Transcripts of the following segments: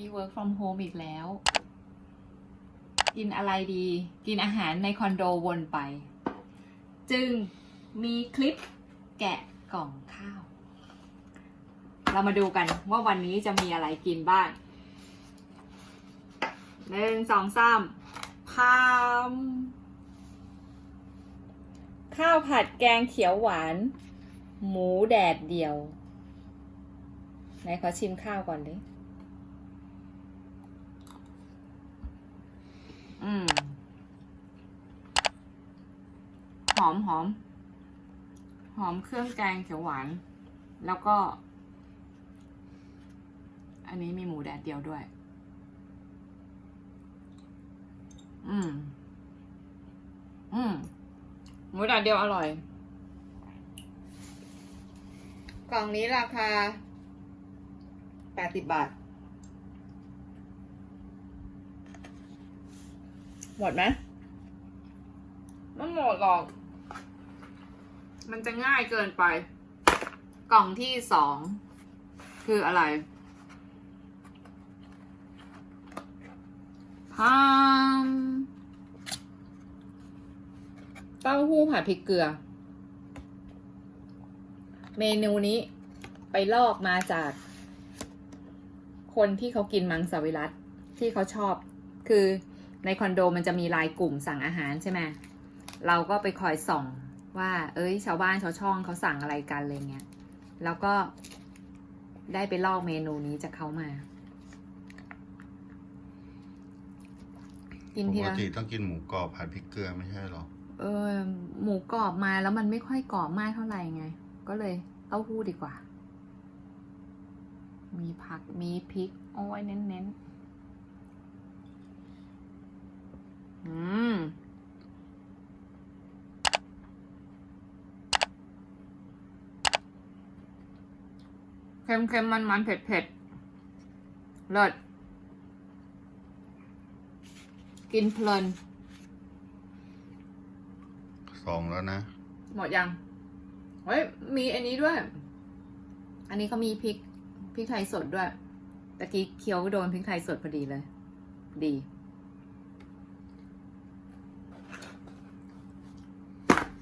นี้ work from home อีกแล้ว กินอะไรดี กินอาหารในคอนโดวนไป จึงมีคลิปแกะกล่องข้าว เรามาดูกันว่าวันนี้จะมีอะไรกินบ้างหนึ่งสองสามพามข้าวผัดแกงเขียวหวาน หมูแดดเดียว ไหนขอชิมข้าวก่อนดิ อืม หอมหอม หอมเครื่องแกงเขียวหวาน แล้วก็ อันนี้มีหมูแดดเดียวด้วย อืม อืม หมูแดดเดียวอร่อย กล่องนี้ราคาแปดสิบบาท หมดไหมไม่หมดหรอก มันจะง่ายเกินไป กล่องที่สอง คืออะไรพามเต้าหู้ผัดพริกเกลือ เมนูนี้ไปลอกมาจาก คนที่เขากินมังสวิรัตที่เขาชอบคือ ในคอนโดมันจะมีไลายกลุ่มสั่งอาหารใช่ไหมเราก็ไปคอยส่องว่า เอ้ย ชาวบ้านชาวช่องเขาสั่งอะไรกันอะไรเงี้ย แล้วก็ได้ไปลอกเมนูนี้จากเขามา กินปทีกละติต้องกินหมูกรอบผัดพริกเกลือไม่ใช่หรอ เออหมูกรอบมาแล้วมันไม่ค่อยกรอบมากเท่าไหร่ไง ก็เลยเต้าหู้ดีกว่า มีผักมีพริก โอ้ยเน้นๆ อืม เค็มเค็มมันมันๆเผ็ดเผ็ดๆเลิศกินเพลิน สองแล้วนะ หมดยัง เฮ้ย มีอันนี้ด้วย อันนี้เขามีพริก พริกไทยสดด้วย ตะกี้เคี้ยวโดนพริกไทยสดพอดีเลย ดี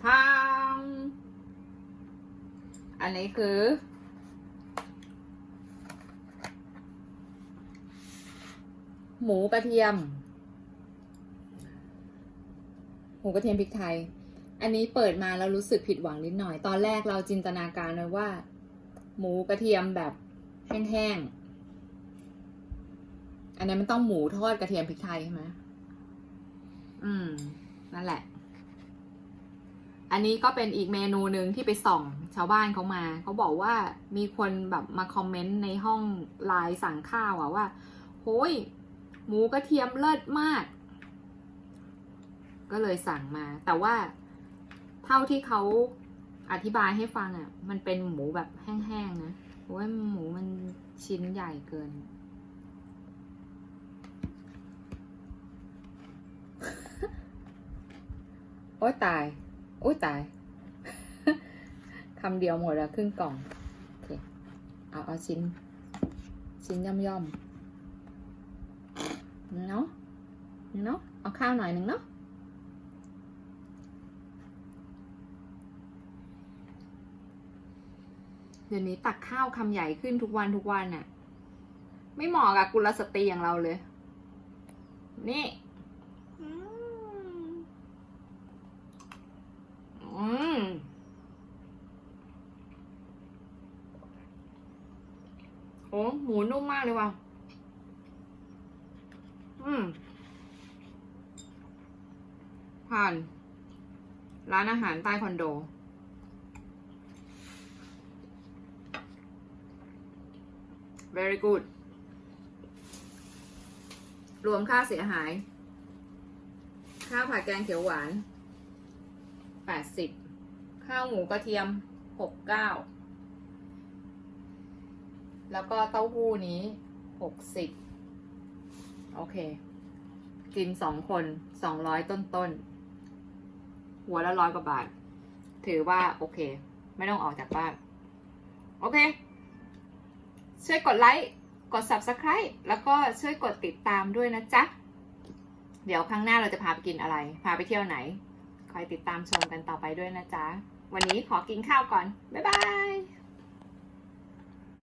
พัง อันนี้คือ หมูกระเทียม หมูกระเทียมพริกไทย อันนี้เปิดมาแล้วรู้สึกผิดหวังนิดหน่อย ตอนแรกเราจินตนาการไว้ว่า หมูกระเทียมแบบแห้งๆ อันนั้มันต้องหมูทอดกระเทียมพริกไทยใช่ไหมอืม นั่นแหละ อันนี้ก็เป็นอีกเมนูหนึ่งที่ไปส่องชาวบ้านเขามา เขาบอกว่ามีคนแบบมาคอมเมนต์ในห้องไลน์สั่งข้าวอะว่าโห้ยหมูกระเทียมเลิศมาก ก็เลยสั่งมา แต่ว่าเท่าที่เขาอธิบายให้ฟังอะ่ะ มันเป็นหมูแบบแห้งๆนะเพราะว่าหมูมันชิ้นใหญ่เกิน โอ๊ยตาย อ๊ยตายคำเดียวหมดแล้วครึ่งกล่อง โอเค เอาเอาชิ้น ชิ้นย่อมย่อมเนาะเนาะเอาข้าวหน่อยหนึ่งเนาะเดี๋ยวนี้ตักข้าวคำใหญ่ขึ้นทุกวันทุกวันน่ะ ไม่เหมาะกับกุลสตรีอย่างเราเลย นี่ อืมอืมโอ้หมูนุ่มมากเลยว่ะ อืม ผ่าน ร้านอาหารใต้คอนโด very good รวมค่าเสียหาย ข้าวผัดแกงเขียวหวานแปดสิบข้าวหมูกระเทียมหกเก้า แล้วก็เต้าหู้นี้หกสิบโอเค กินสองคนสองร้อยต้นๆหัวละร้อยกว่าบาท ถือว่าโอเค ไม่ต้องออกจากบ้าน โอเค ช่วยกดไลค์ กด subscribe แล้วก็ช่วยกดติดตามด้วยนะจ๊ะ เดี๋ยวครั้งหน้าเราจะพาไปกินอะไร พาไปเที่ยวไหน คอยติดตามชมกันต่อไปด้วยนะจ๊ะ วันนี้ขอกินข้าวก่อน บ๊ายบาย